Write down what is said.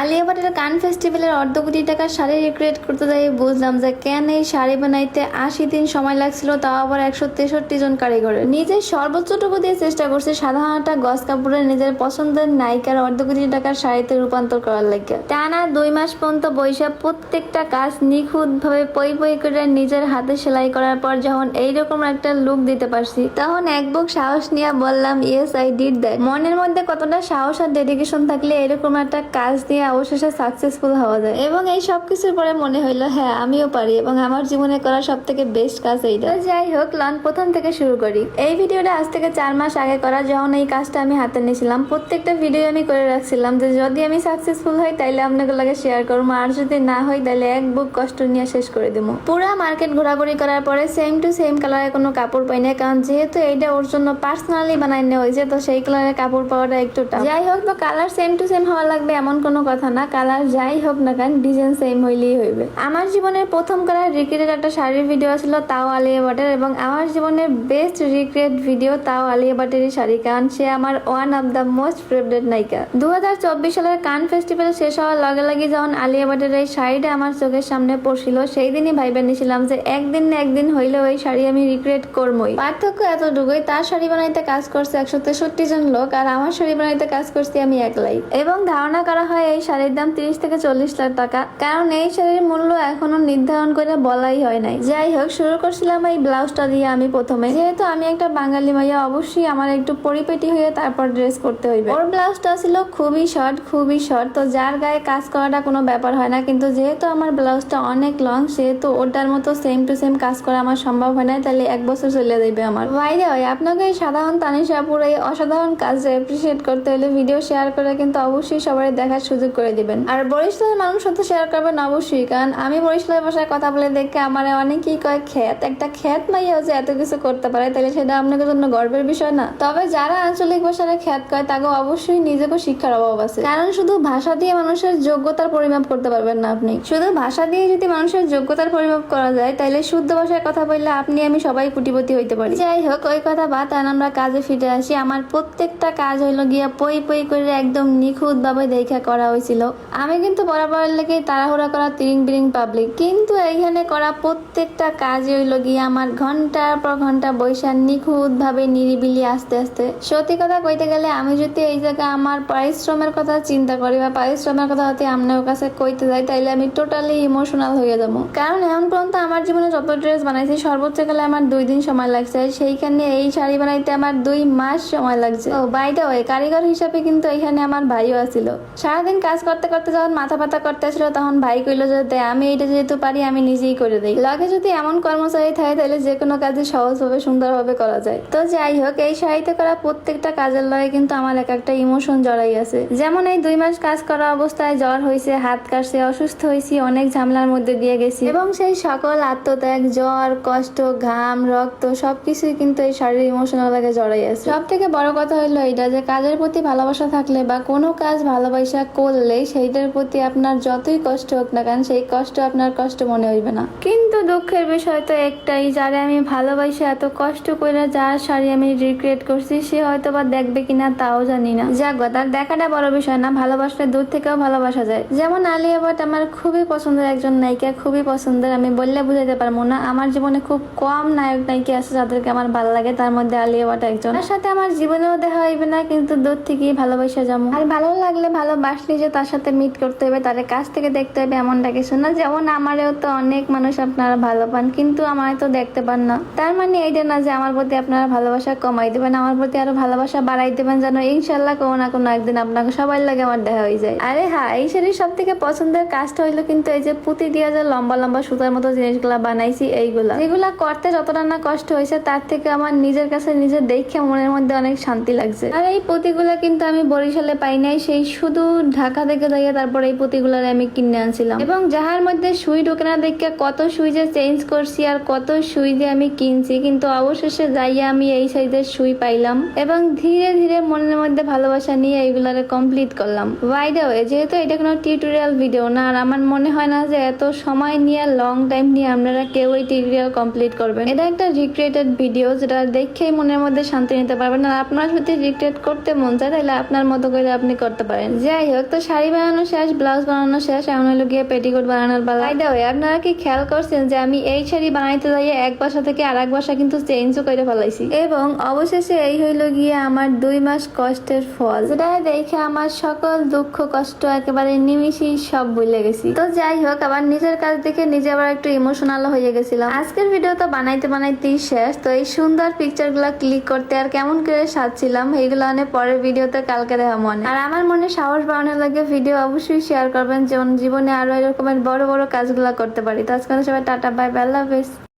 আলিয়া ভাটের কান ফেস্টিভ্যালের অর্ধ কোটি টাকার শাড়ি রিক্রিয়েট করতে যাই বুঝলাম যে কেন এই শাড়ি বানাইতে আশি দিন সময় লাগছিল, তাও আবার একশো তেষট্টি জন কারিগরের। নিজের সর্বোচ্চটুকু দিয়ে চেষ্টা করছে একটা গস কাপড়ে নিজের পছন্দের নায়িকার অর্ধ কোটি টাকার শাড়িতে রূপান্তর করার লাগে। টানা দুই মাস পর্যন্ত বৈশাখ প্রত্যেকটা কাজ নিখুঁত ভাবে পই পই করে নিজের হাতে সেলাই করার পর যখন এইরকম একটা লুক দিতে পারছি, তখন এক বুক সাহস নিয়ে বললাম ইয়েস আই ডিড দ্যাট মনের মধ্যে কতটা সাহস আর ডেডিকেশন থাকলে এরকম একটা কাজ দিয়ে অবশেষে সাকসেসফুল হওয়া যায়। এবং এই সব কিছুর পরে মনে হইল হ্যাঁ আমিও পারি এবং আমার জীবনে করা সব থেকে বেস্ট কাজ এইটা। যাই হোক লন প্রথম থেকে শুরু করি। এই ভিডিওটা আজ থেকে চার মাস আগে করা যখন এই কাজটা আমি হাতে নিয়েছিলাম প্রত্যেকটা ভিডিও আমি করে রাখছিলাম যে যদি আমি সাকসেসফুল হই তাইলে আপনাকে লাগে শেয়ার করব। আর যদি না হই তাহলে এক বুক কষ্ট নিয়ে শেষ করে দেবো। পুরা মার্কেট ঘোরাঘুরি করার পরে সেম টু সেম কালারের কোনো কাপড় পাই না কারণ যেহেতু এইটা ওর জন্য পার্সোনালি বানাই নেওয়া হয়েছে তো সেই কালারের কাপড় পাওয়াটা একটু। যাই হোক তো কালার সেম টু সেম হওয়া লাগবে এমন কোনো কথা না, কালার যাই হোক না কেন ডিজাইন সেম হইলেই হইবে। আমার জীবনের প্রথম কালার রিক্রিয়েটেড একটা শাড়ির ভিডিও ছিল তাও আলিয়া ভাটের, এবং আমার জীবনের বেস্ট রিক্রিয়েট ভিডিও তাও আলিয়া ভাটেরই শাড়ি, কারণ সে আমার one of the most favourite নায়িকা। দু সালের কান ফেস্টিভ্যাল শেষ হওয়ার লগে লগে যখন আলিয়া ভাটের এই শাড়িটা আমার চোখের সামনে পড়ছিল সেই দিনই ভাইবে নিয়েছিলাম যে একদিন না একদিন হইলেও এই শাড়ি আমি রিক্রিয়েট করবই পার্থক্য এতটুকুই, তার শাড়ি বানাইতে কাজ করছে একশো তেষট্টি জন লোক, আর আমার শাড়ি বানাইতে কাজ করছি আমি একলাই। এবং ধারণা করা হয় এই শাড়ির দাম তিরিশ থেকে চল্লিশ লাখ টাকা। কারণ এই শাড়ির মূল্য এখনও নির্ধারণ করে বলাই হয় নাই। যাই হোক, শুরু করছিলাম এই ব্লাউজটা দিয়ে আমি প্রথমে। যেহেতু আমি একটা বাঙালি মাইয়া, অবশ্যই আমার একটু পরিপেটি হয়ে তারপর ড্রেস করতে হইবে। ওর ব্লাউজটা ছিল খুবই শর্ট খুবই শর্ট তো যার গায়ে কাজ করাটা কোনো ব্যাপার হয় না। কিন্তু যেহেতু আমার ব্লাউজটা অনেক লং সেহেতু ওটার মতো সেম টু সেম কাজ করা আমার সম্ভব হয় না তাহলে এক বছর চলে যাবে আমার। বাইরে হয় আপনাকে এই সাধারণ তানিশাপুর এই অসাধারণ কাজ অ্যাপ্রিসিয়েট করতে হলে ভিডিও শেয়ার করে কিন্তু অবশ্যই সবাই দেখার সুযোগ করে দিবেন। আর বরিশালের মানুষ তো শেয়ার করবেন অবশ্যই, কারণ আমি বরিশালের ভাষায় কথা বলে দেখে আমার অনেকেই কয় খ্যাত একটা খ্যাত মাইয়া যে এত কিছু করতে পারে, তাহলে সেটা আপনাদের জন্য গর্বের বিষয় না। তবে যারা আঞ্চলিক ভাষায় খ্যাত কয় তাকে অবশ্যই নিজেকে শিক্ষার অভাব আছে। কারণ শুধু ভাষা দিয়ে মানুষের যোগ্যতার পরিমাপ করতে পারবেন না আপনি। শুধু ভাষা দিয়ে যদি মানুষের যোগ্যতার পরিমাপ করা যায়, তাহলে শুদ্ধ ভাষায় কথা বললে আপনি, আমি সবাই কুটিপতি হইতে পারি। যাই হোক, ওই কথা বাদ আর আমরা কাজে ফিরে আসি। আমার প্রত্যেকটা কাজ হইল গিয়া পই পই করে একদম নিখুঁত ভাবে দেখা করা হয়েছিল আমি কিন্তু বরাবর লেগে তাড়াহুড়া করা তিরিং বিরিং পাবলিক কিন্তু এইখানে করা প্রত্যেকটা কাজ হইল গিয়া আমার ঘণ্টার পর ঘণ্টা বৈশা নিখুঁত ভাবে নিরিবিলি আস্তে আস্তে। সত্যি কথা কইতে গেলে আমি যদি এই জায়গায় আমার পরিশ্রমের কথা চিন্তা করি বা পরিশ্রমের কথা যদি আপনার কাছে কইতে যাই, তাইলে আমি টোটালি ইমোশনাল হয়ে যাব। কারণ এখন পর্যন্ত আমার জীবনে যত ড্রেস বানাইছি, সর্বোচ্চ গেলে আমার দুই দিন সময় লাগছে। সেইখানে এই শাড়ি বানাইতে আমার দুই মাস সময় লাগছে। ও বাইটা ওই কারিগর হিসাবে কিন্তু এখানে আমার ভাইও আছিল। সারাদিন কাজ করতে করতে যখন মাথা পাতা করতে আসলো তখন ভাই কইলো যে "দে, আমি এটা যেহেতু পারি আমি নিজেই করে দিই। লগে যদি এমন কর্মচারী থাকে তাহলে যে কোনো কাজে সহজভাবে সুন্দরভাবে করা যায়। তো যাই হোক এই শাড়িতে করা প্রত্যেকটা কাজের লগে কিন্তু আমার এক একটা ইমোশন জড়াই আছে। যেমন এই দুই মাস কাজ করা অবস্থায় জ্বর হয়েছে হাত কাটছে অসুস্থ হয়েছি অনেক ঝামেলার মধ্যে দিয়ে গেছি। এবং সেই সকল আত্মত্যাগ জ্বর কষ্ট ঘাম রক্ত সবকিছুই কিন্তু এই শারীরিক ইমোশনাল লাগে জড়াই আছে। সব থেকে বড় কথা হলো এটা যে কাজের প্রতি ভালোবাসা থাকলে বা কোনো কাজ ভালোবাসা করলে সেইটার প্রতি আপনার যতই কষ্ট হোক না কেন, সেই কষ্ট আপনার কষ্ট মনে হইবে না। কিন্তু দুঃখের বিষয় তো একটাই, যারে আমি ভালোবাসি, এত কষ্ট করে যার শাড়ি আমি রিক্রিয়েট করছি, সে হয়তো বা দেখবে কিনা তাও জানি না। যাক তার দেখাটা বড় বিষয় না, ভালোবাসলে দূর থেকেও ভালোবাসা যায়। যেমন আলিয়া ভাট আমার খুবই পছন্দের একজন নায়িকা, খুবই পছন্দের, আমি বললে বুঝাইতে পারব না। আমার জীবনে খুব কম নায়ক নায়িকা আছে যাদেরকে আমার ভালো লাগে, তার মধ্যে আলিয়া ভাট একজন। তার সাথে আমার জীবনেও দেখা হইবে না, কিন্তু দূর থেকেই ভালোবাসা যাব আর ভালো লাগলে ভালোবাসলে যে তার সাথে মিট করতে হবে তার কাছ থেকে দেখতে হবে এমনটা কিছু না। যেমন আমারও তো অনেক মানুষ আপনারা ভালো পান, কিন্তু আমায় তো দেখতে পান না। তার মানে এইটা না যে আমার প্রতি আপনারা ভালোবাসা কমাই দেবেন, আমার প্রতি আরও ভালোবাসা বাড়াই দেবেন যেন ইনশাল্লাহ কোনো না কোনো একদিন আপনাকে সবাই লাগে আমার দেখা হয়ে যায়। আরে হ্যাঁ এই শাড়ির সব থেকে পছন্দের কাজটা হইল কিন্তু এই যে পুঁতি দিয়ে যে লম্বা লম্বা সুতার মতো জিনিসগুলা বানাইছি এইগুলা। যেগুলা করতে যতটা না কষ্ট হয়েছে, তার থেকে আমার নিজের কাছে নিজের দেখে মনের মধ্যে অনেক শান্তি লাগছে। আর এই পুঁতিগুলা কিন্তু আমি বরিশালে পাই নাই, সেই শুধু ঢাকা থেকে যাইয়া তারপর এই পুঁতিগুলার আমি কিনে আনছিলাম। এবং যাহার মধ্যে সুই ঢোকে না দেখে কত সুই যে চেঞ্জ করছি আর কত সুই যে আমি কিনছি, কিন্তু অবশেষে যাইয়া আমি এই সাইজের সুই পাইলাম এবং ধীরে ধীরে মনের মধ্যে ভালোবাসা নিয়ে এইগুলারে কমপ্লিট করলাম। বাইরে যেহেতু এটা কোনো টিউটোরিয়াল ভিডিও না, আর আমার মনে হয় না যে এত সময় নিয়ে লং টাইম নিয়ে আপনারা কেউ এই টিউটোরিয়াল কমপ্লিট করবেন। এটা একটা রিক্রিয়েটেড ভিডিও যেটা দেখেই মনের মধ্যে শান্তি নিতে পারবেন। আর আপনার যদি রিক্রিয়েট করতে মন চায় তাহলে আপনার মতো করে আপনি করতে পারেন। যাই হোক, তো শাড়ি বানানো শেষ ব্লাউজ বানানো শেষ এমন হলো গিয়ে পেটিকোট বানানোর আই দাও আপনারা কি খেয়াল করছেন যে আমি এই শাড়ি বানাইতে যাইয়ে এক বাসা থেকে আর এক বাসা কিন্তু চেঞ্জও করে ফেলাইছি? এবং অবশেষে এই হইল গিয়ে আমার দুই মাস কষ্টের ফল। যেটা দেখে আমার সকল দুঃখ কষ্ট একেবারে নিমিশেই সব ভুলে গেছি। তো যাই হোক আবার নিজের কাজ দেখে নিজে আবার একটু ইমোশনাল হয়ে গেছিলাম। আজকের ভিডিও তো বানাইতে বানাইতেই শেষ তো এই সুন্দর পিকচারগুলা ক্লিক করতে আর কেমন করে সাজছিলাম এইগুলো অনেক পরের ভিডিওতে কালকে দেখা মনে আর আমার মনে সাহস বাড়ানোর লাগে ভিডিও অবশ্যই শেয়ার করবেন, যেমন জীবনে আরও এরকমের বড় বড় কাজগুলো করতে পারি। তো আজকে সবাই টাটা বাই বাই আল্লাহ হাফেজ